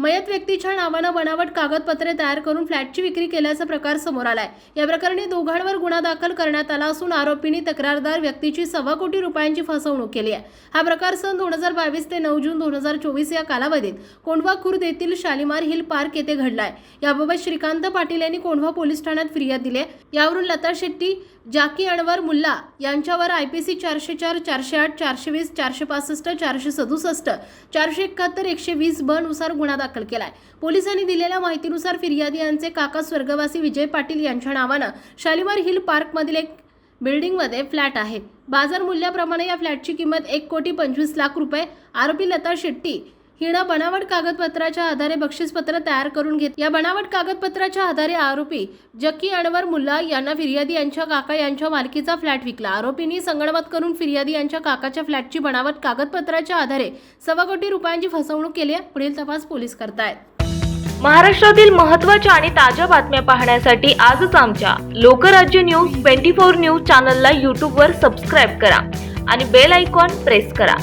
मयत व्यक्तीच्या नावानं बनावट कागदपत्रे तयार करून फ्लॅटची विक्री केल्याचा प्रकार समोर आलाय. या प्रकरणी दोघांवर गुन्हा दाखल करण्यात आला असून आरोपींनी तक्रारदार व्यक्तीची सव्वा कोटी रुपयांची फसवणूक केली आहे. हा प्रकार सन दोन हजार बावीस ते नऊ जून दोन हजार चोवीस या कालावधीत कोंढवा खुर्द येथील शालिमार हिल पार्क येथे घडलाय. याबाबत श्रीकांत पाटील यांनी कोंढवा पोलीस ठाण्यात फिर्याद दिली आहे. यावरून लता शेट्टी जाकी अणवर मुल्ला यांच्यावर आय पी सी चारशे चार चारशे आठ चारशे वीस चारशे पासष्ट चारशे सदुसष्ट चारशे एकाहत्तर एकशे वीस ब नुसार गुन्हा दाखल केलाय. पोलिसांनी दिलेल्या माहितीनुसार फिर्यादी यांचे काका स्वर्गवासी विजय पाटील यांच्या नावानं शालिमार हिल पार्कमधील एक बिल्डिंगमध्ये फ्लॅट आहे. बाजार मूल्याप्रमाणे या फ्लॅटची किंमत एक कोटी पंचवीस लाख रुपये. आरोपी लता शेट्टी हिनं बनावट कागदपत्राच्या आधारे बक्षीसपत्र तयार करून घेत या बनावट कागदपत्राच्या आधारे आरोपी जक्की अनवर मुल्ला यांना फिर्यादी यांच्या काका यांच्या मालकीचा फ्लॅट विकला. आरोपींनी संगणमत करून फिर्यादी यांच्या काकाच्या फ्लॅटची बनावट कागदपत्राच्या आधारे सव्वा कोटी रुपयांची फसवणूक केली आहे पुढील तपास पोलीस करतायत. महाराष्ट्रातील महत्त्वाच्या आणि ताज्या बातम्या पाहण्यासाठी आजच आमच्या Lokrajya news twenty four news चॅनलला यूट्यूबवर सबस्क्राईब करा आणि बेल आयकॉन प्रेस करा.